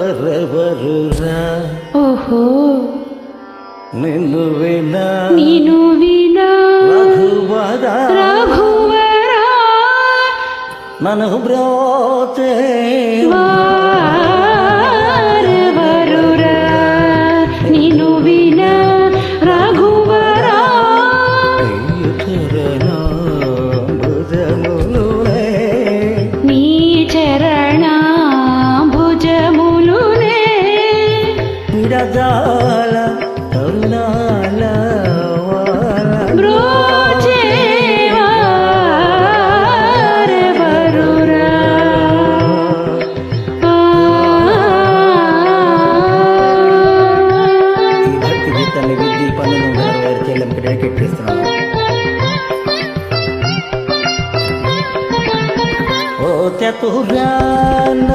మ్రోచెవరెవరురా ఓహో. నిన్ను వినా నేను వినా రఘువరా రఘువరా నన్ను బ్రోచెవా విడజాల కరుణాల గారు చెల్లెంకి డెడికేట్ చేస్తున్నాను ఓ చతురాన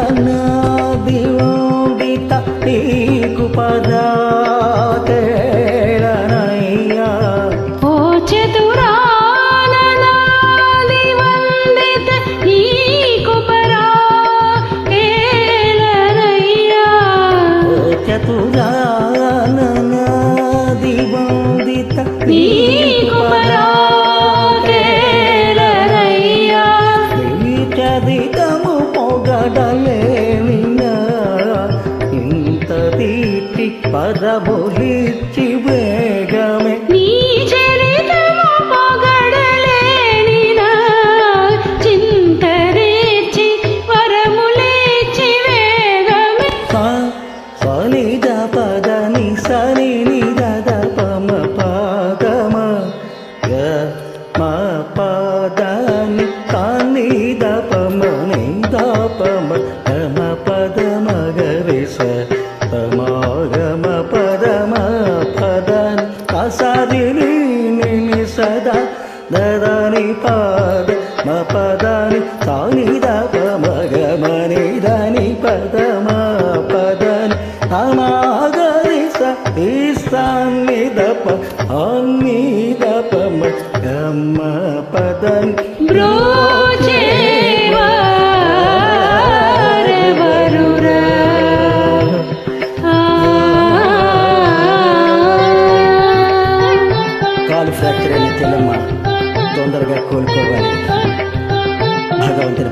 దివండిత నీకు పదాకేళనయ్యా ఓ చతురాననాది వందిత నీకు పరా కేలనయ్యా ఇంత తీటి పదబులిచ్చి వేగమే. నీ పదని కాని దపమ నిద నిని సదా దదని పాద మ పదని సాని దపమ గమ నిదని పదమ పదని అమాగరి సీస్తాన్ని దప అన్ని దప గమ పదని. బ్రో చెల్లెమ్మ తొందరగా కోలుకోవాలి. భగవంతుని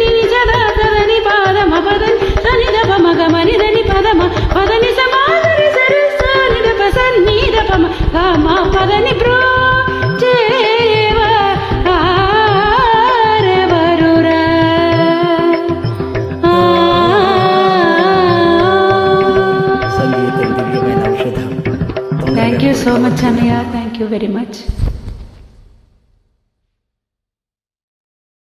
థ్యాంక్ యూ సో మచ్ అన్నయ్య థ్యాంక్ యూ వెరీ మచ్